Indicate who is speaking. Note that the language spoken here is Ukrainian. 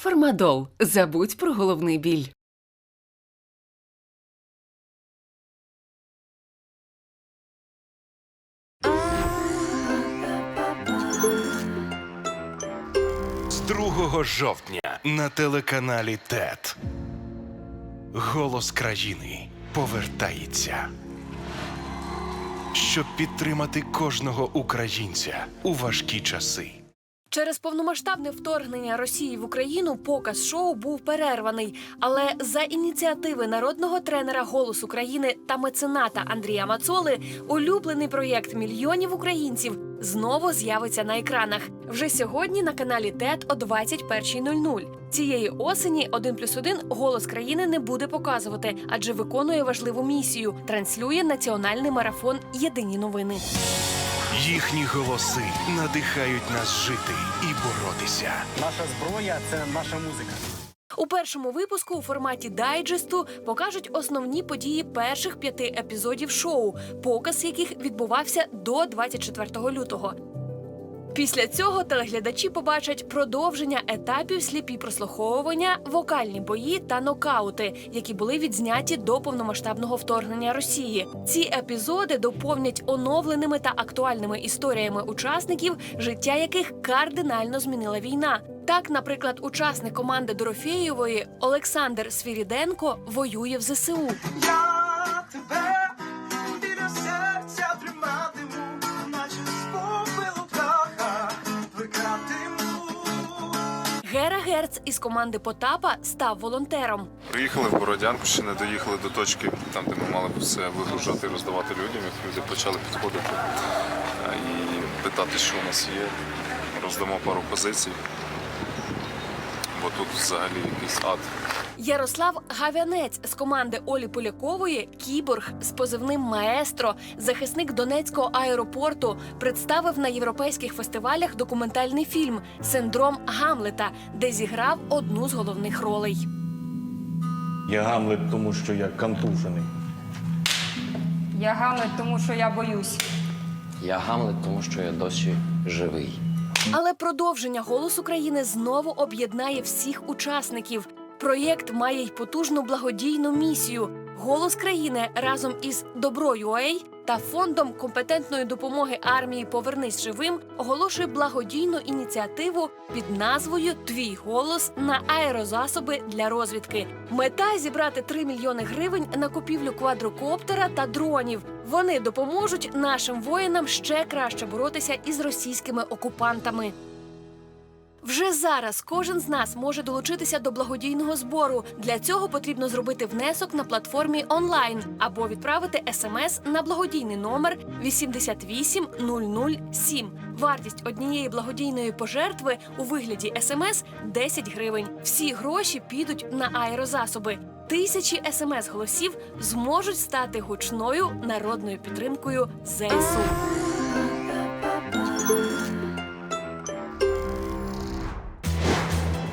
Speaker 1: Фармадол. Забудь про головний біль.
Speaker 2: З 2 жовтня на телеканалі ТЕТ. Голос країни повертається. Щоб підтримати кожного українця у важкі часи.
Speaker 3: Через повномасштабне вторгнення Росії в Україну показ шоу був перерваний. Але за ініціативи народного тренера Голос України та мецената Андрія Мацоли улюблений проєкт мільйонів українців знову з'явиться на екранах вже сьогодні на каналі ТЕТ о 21.00. Цієї осені 1 плюс 1 голос країни не буде показувати, адже виконує важливу місію транслює національний марафон Єдині новини.
Speaker 2: Їхні голоси надихають нас жити і боротися.
Speaker 4: Наша зброя це наша музика.
Speaker 3: У першому випуску у форматі дайджесту покажуть основні події перших п'яти епізодів шоу, показ яких відбувався до 24 лютого. Після цього телеглядачі побачать продовження етапів сліпі прослуховування, вокальні бої та нокаути, які були відзняті до повномасштабного вторгнення Росії. Ці епізоди доповнять оновленими та актуальними історіями учасників, життя яких кардинально змінила війна. Так, наприклад, учасник команди Дорофєєвої Олександр Свіріденко воює в ЗСУ. Гера Герц із команди Потапа став волонтером.
Speaker 5: Приїхали в Бородянку, ще не доїхали до точки, там, де ми мали все вигружати і роздавати людям. Як люди почали підходити е, і питати, що у нас є. Роздамо пару позицій. Бо тут взагалі якийсь ад.
Speaker 3: Ярослав Гавянець з команди Олі Полякової Кіборг з позивним Маестро, захисник Донецького аеропорту, представив на європейських фестивалях документальний фільм Синдром Гамлета, де зіграв одну з головних ролей.
Speaker 6: Я Гамлет, тому що я контужений.
Speaker 7: Я Гамлет, тому що я боюсь.
Speaker 8: Я Гамлет, тому що я досі живий.
Speaker 3: Але продовження голос України знову об'єднає всіх учасників. Проєкт має й потужну благодійну місію. Голос країни разом із Добро.UA та фондом компетентної допомоги армії Повернись живим оголошує благодійну ініціативу під назвою Твій голос на аерозасоби для розвідки. Мета зібрати 3 мільйони гривень на купівлю квадрокоптера та дронів. Вони допоможуть нашим воїнам ще краще боротися із російськими окупантами. Вже зараз кожен з нас може долучитися до благодійного збору. Для цього потрібно зробити внесок на платформі онлайн або відправити смс на благодійний номер 88007. Вартість однієї благодійної пожертви у вигляді смс 10 гривень. Всі гроші підуть на аерозасоби. Тисячі смс голосів зможуть стати гучною народною підтримкою ЗСУ.